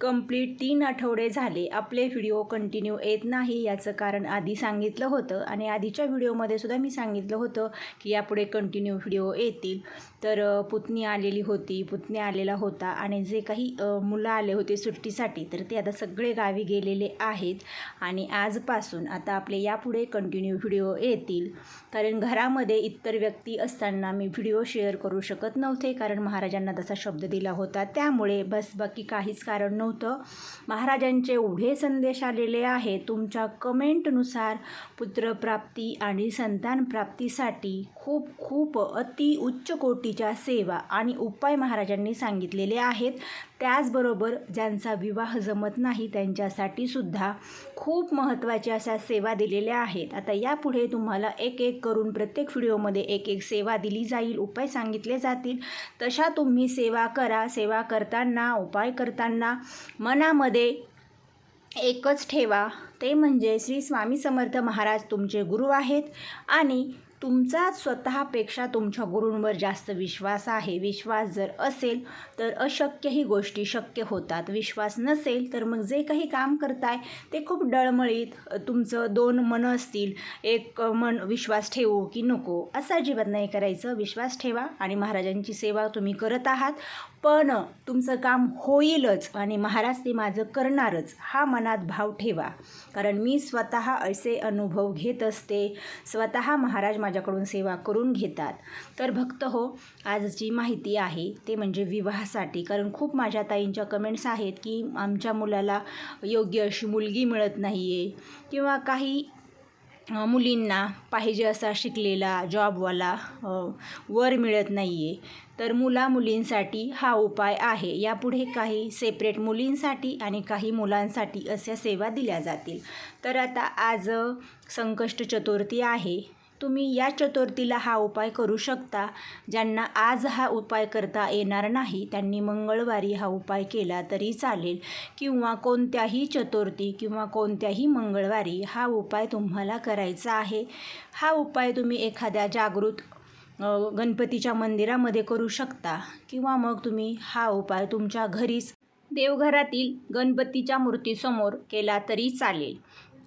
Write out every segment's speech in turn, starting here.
Complete तीन आठवडे झाले. आपले व्हिडिओ कंटिन्यू येत नाही याचं कारण आधी सांगितलं होतं. आणि आधीच्या व्हिडिओमध्ये सुद्धा मी सांगितलं होतं की यापुढे कंटिन्यू व्हिडिओ येतील. तर पुतणी आलेली होती पुतणी आलेला होता आणि जे काही मुलं आले होते सुट्टीसाठी तर ते आता सगळे गावी गेलेले आहेत आणि आजपासून आता आपले यापुढे कंटिन्यू व्हिडिओ येतील. कारण घरामध्ये इतर व्यक्ती असताना मी व्हिडिओ शेअर करू शकत नव्हते कारण महाराजांना तसा शब्द दिला होता. त्यामुळे बस बाकी काहीच कारण नव्हतं. महाराजांचे एवढे संदेश आलेले आहे तुमच्या कमेंटनुसार पुत्रप्राप्ती आणि संतान प्राप्तीसाठी खूप खूप अति उच्च कोटी भक्तीच्या सेवा आणि उपाय महाराजांनी सांगितलेले आहेत. त्याचबरोबर ज्यांचा विवाह जमत नाही त्यांच्यासाठी सुद्धा खूप महत्त्वाच्या अशा सेवा दिलेल्या आहेत. आता यापुढे तुम्हाला एक एक करून प्रत्येक व्हिडिओमध्ये एक एक सेवा दिली जाईल उपाय सांगितले जातील. तशा तुम्ही सेवा करा. सेवा करताना उपाय करताना मनामध्ये एकच ठेवा. ते म्हणजे श्री स्वामी समर्थ महाराज तुमचे गुरु आहेत आणि तुमचा स्वतःपेक्षा तुमच्या गुरूंवर जास्त विश्वास आहे. विश्वास जर असेल तर अशक्यही गोष्टी शक्य होतात. विश्वास नसेल तर मग जे काही काम करताय ते खूप डळमळीत तुमचं दोन मनं असतील. एक मन विश्वास ठेवू की नको. असं अजिबात नाही करायचं. विश्वास ठेवा आणि महाराजांची सेवा तुम्ही करत आहात. पण तुमचं काम होईलच आणि महाराज ते माझं करणारच. हा मनात भाव ठेवा. कारण मी स्वतः असे अनुभव घेत असते. स्वतः महाराज माझ्याकडून सेवा करून घेतात. तर भक्त हो आज जी माहिती आहे ते म्हणजे विवाहासाठी. कारण खूप माझ्या ताईंच्या कमेंट्स आहेत की आमच्या मुलाला योग्य अशी मुलगी मिळत नाही आहे किंवा काही मुलींना पाहिजे असा शिकलेला जॉबवाला वर मिळत नाही आहे तर मुला मुलींसाठी हा उपाय आहे. यापुढे काही सेपरेट मुलींसाठी आणि काही मुलांसाठी अशा सेवा दिल्या जातील. तर आता आज संकष्ट चतुर्थी आहे. तुम्ही या चतुर्थीला हा उपाय करू शकता. ज्यांना आज हा उपाय करता येणार नाही त्यांनी मंगळवारी हा उपाय केला तरी चालेल. किंवा कोणत्याही चतुर्थी किंवा कोणत्याही मंगळवारी हा उपाय तुम्हाला करायचा आहे. हा उपाय तुम्ही एखाद्या जागृत गणपतीच्या मंदिरामध्ये करू शकता. किंवा मग तुम्ही हा उपाय तुमच्या घरीच देवघरातील गणपतीच्या मूर्तीसमोर केला तरी चालेल.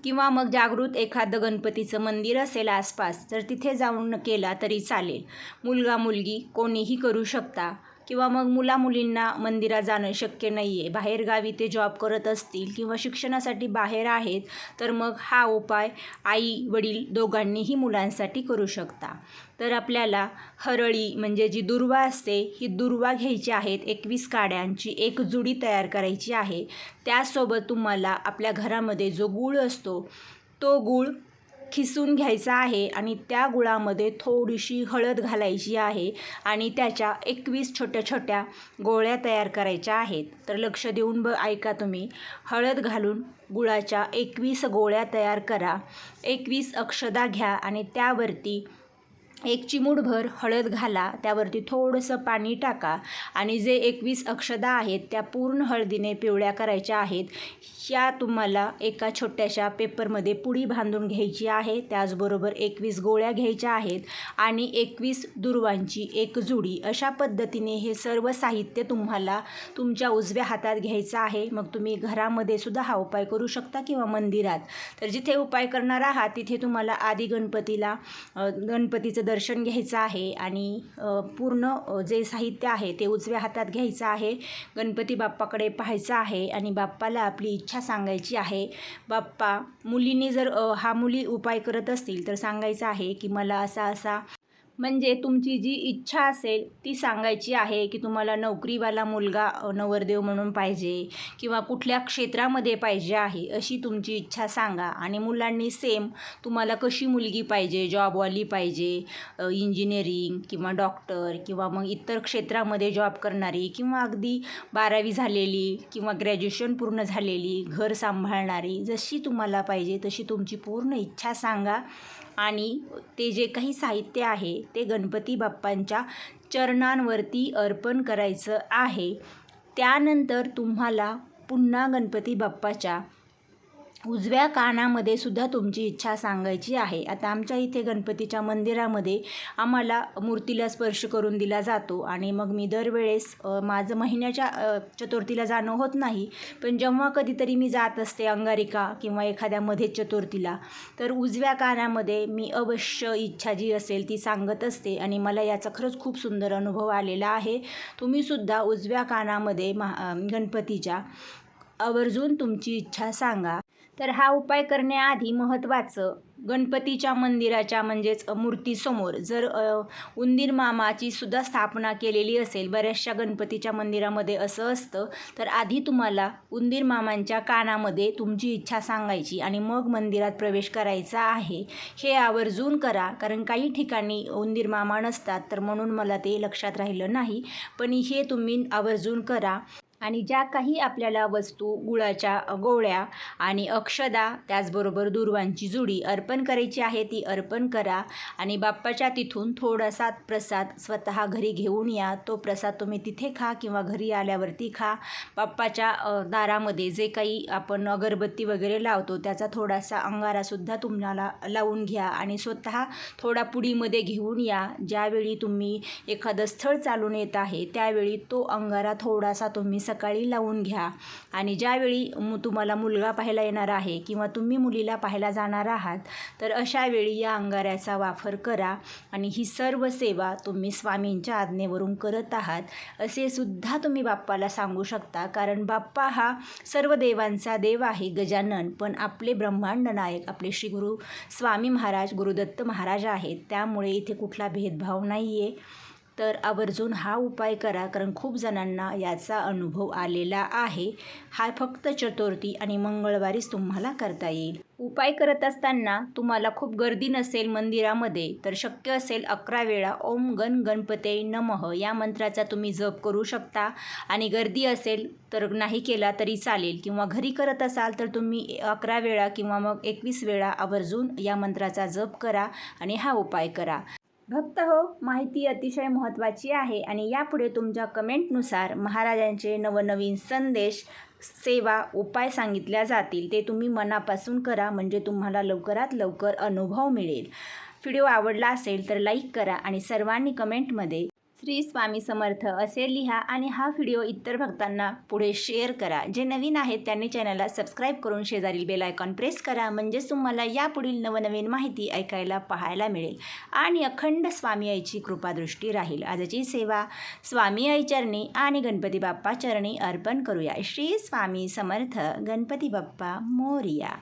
किंवा मग जागृत एखादं गणपतीचं मंदिर असेल आसपास तर तिथे जाऊन केला तरी चालेल. मुलगा मुलगी कोणीही करू शकता. किंवा मग मुला मुलींना मंदिरात जाणं शक्य नाही आहे बाहेरगावी ते जॉब करत असतील किंवा शिक्षणासाठी बाहेर आहेत तर मग हा उपाय आई वडील दोघांनीही मुलांसाठी करू शकता. तर आपल्याला हरळी म्हणजे जी दुर्वा असते ही दुर्वा घ्यायची आहेत. एकवीस काड्यांची एक जुडी तयार करायची आहे. त्यासोबत तुम्हाला आपल्या घरामध्ये जो गूळ असतो तो गूळ खिसून घ्यायचा आहे आणि त्या गुळामध्ये थोडीशी हळद घालायची आहे आणि त्याच्या एकवीस छोट्या छोट्या गोळ्या तयार करायच्या आहेत. तर लक्ष देऊन ब ऐका तुम्ही. हळद घालून गुळाच्या एकवीस गोळ्या तयार करा. एकवीस अक्षदा घ्या आणि त्यावरती एक चिमूटभर हळद घाला त्यावरती थोडंसं पाणी टाका आणि जे एकवीस अक्षदा आहेत त्या पूर्ण हळदीने पिवळ्या करायच्या आहेत. ह्या तुम्हाला एका छोट्याशा पेपरमध्ये पुडी बांधून घ्यायची आहे. त्याचबरोबर एकवीस गोळ्या घ्यायच्या आहेत आणि एकवीस दुर्वांची एक जुडी. अशा पद्धतीने हे सर्व साहित्य तुम्हाला तुमच्या उजव्या हातात घ्यायचं आहे. मग तुम्ही घरामध्ये सुद्धा हा उपाय करू शकता किंवा मंदिरात. तर जिथे उपाय करणार आहात तिथे तुम्हाला आधी गणपतीला गणपतीचं दर्शन घ्यायचं आहे आणि पूर्ण जे साहित्य आहे ते उजव्या हातात घ्यायचं आहे. गणपती बाप्पाकडे पाहायचं आहे आणि बाप्पाला आपली इच्छा सांगायची आहे. बाप्पा मुलींनी जर हा मुली उपाय करत असतील तर सांगायचं आहे की मला असा असा म्हणजे तुमची जी इच्छा असेल ती सांगायची आहे की तुम्हाला नोकरीवाला मुलगा नवरदेव म्हणून पाहिजे किंवा कुठल्या क्षेत्रामध्ये पाहिजे आहे अशी तुमची इच्छा सांगा. आणि मुलांनी सेम तुम्हाला कशी मुलगी पाहिजे जॉबवाली पाहिजे इंजिनिअरिंग किंवा डॉक्टर किंवा मग इतर क्षेत्रामध्ये जॉब करणारी किंवा अगदी बारावी झालेली किंवा ग्रॅज्युएशन पूर्ण झालेली घर सांभाळणारी जशी तुम्हाला पाहिजे तशी तुमची पूर्ण इच्छा सांगा. आणि ते जे काही साहित्य आहे ते गणपती बाप्पांच्या चरणांवरती अर्पण करायचं आहे. त्यानंतर तुम्हाला पुन्हा गणपती बाप्पाच्या उजव्या कानामध्ये सुद्धा तुमची इच्छा सांगायची आहे. आता आमच्या इथे गणपतीच्या मंदिरामध्ये आम्हाला मूर्तीला स्पर्श करून दिला जातो आणि मग मी दरवेळेस माझं महिन्याच्या चतुर्थीला जाणं होत नाही पण जेव्हा कधीतरी मी जात असते अंगारिका किंवा एखाद्या मध्ये चतुर्थीला तर उजव्या कानामध्ये मी अवश्य इच्छा जी असेल ती सांगत असते आणि मला याचा खरंच खूप सुंदर अनुभव आलेला आहे. तुम्हीसुद्धा उजव्या कानामध्ये महा गणपतीच्या आवर्जून तुमची इच्छा सांगा. तर हा उपाय करण्याआधी महत्त्वाचं गणपतीच्या मंदिराच्या म्हणजेच मूर्तीसमोर जर उंदीर मामाची सुद्धा स्थापना केलेली असेल बऱ्याचशा गणपतीच्या मंदिरामध्ये असं असतं तर आधी तुम्हाला उंदीर मामांच्या कानामध्ये तुमची इच्छा सांगायची आणि मग मंदिरात प्रवेश करायचा आहे. हे आवर्जून करा कारण काही ठिकाणी उंदीर मामा नसतात तर म्हणून मला ते लक्षात राहिलं नाही. पण हे तुम्ही आवर्जून करा. आणि ज्या काही आपल्याला वस्तू गुळाच्या गोळ्या आणि अक्षदा त्याचबरोबर दुर्वांची जुडी अर्पण करायची आहे ती अर्पण करा आणि बाप्पाच्या तिथून थोडासा प्रसाद स्वतः घरी घेऊन या. तो प्रसाद तुम्ही तिथे खा किंवा घरी आल्यावरती खा. बाप्पाच्या दारामध्ये जे काही आपण अगरबत्ती वगैरे लावतो त्याचा थोडासा अंगारासुद्धा तुम्हाला लावून घ्या आणि स्वतः थोडा पुडीमध्ये घेऊन या. ज्यावेळी तुम्ही एखादं स्थळ चालून येत आहे त्यावेळी तो अंगारा थोडासा तुम्ही सकाळी लावून घ्या. आणि ज्यावेळी मु तुम्हाला मुलगा पाहायला येणार आहे किंवा तुम्ही मुलीला पाहायला जाणार आहात तर अशा वेळी या अंगाऱ्याचा वापर करा आणि ही सर्व सेवा तुम्ही स्वामींच्या आज्ञेवरून करत आहात असे सुद्धा तुम्ही बाप्पाला सांगू शकता. कारण बाप्पा हा सर्व देवांचा देव आहे गजानन पण आपले ब्रह्मांड नायक आपले श्री गुरु स्वामी महाराज गुरुदत्त महाराज आहेत. त्यामुळे इथे कुठला भेदभाव नाही आहे तर आवर्जून हा उपाय करा कारण खूप जणांना याचा अनुभव आलेला आहे. हा फक्त चतुर्थी आणि मंगळवारीच तुम्हाला करता येईल. उपाय करत असताना तुम्हाला खूप गर्दी नसेल मंदिरामध्ये तर शक्य असेल अकरा वेळा ओम गण गणपते नमः या मंत्राचा तुम्ही जप करू शकता. आणि गर्दी असेल तर नाही केला तरी चालेल. किंवा घरी करत असाल तर तुम्ही अकरा वेळा किंवा मग एकवीस वेळा आवर्जून या मंत्राचा जप करा आणि हा उपाय करा. भक्त हो माहिती अतिशय महत्त्वाची आहे आणि यापुढे तुमच्या कमेंटनुसार महाराजांचे नवनवीन संदेश सेवा उपाय सांगितल्या जातील. ते तुम्ही मनापासून करा म्हणजे तुम्हाला लवकरात लवकर अनुभव मिळेल. व्हिडिओ आवडला असेल तर लाईक करा आणि सर्वांनी कमेंटमध्ये श्री स्वामी समर्थ असे लिहा आणि हा व्हिडिओ इतर भक्तांना पुढे शेअर करा. जे नवीन आहेत त्यांनी चॅनलला सबस्क्राईब करून शेजारील बेल आयकॉन प्रेस करा. म्हणजेच तुम्हाला यापुढील नवनवीन माहिती ऐकायला पाहायला मिळेल. आणि अखंड स्वामी आईची कृपादृष्टी राहील. आजची सेवा स्वामी आई चरणी आणि गणपती बाप्पा चरणी अर्पण करूया. श्री स्वामी समर्थ गणपती बाप्पा मोरिया.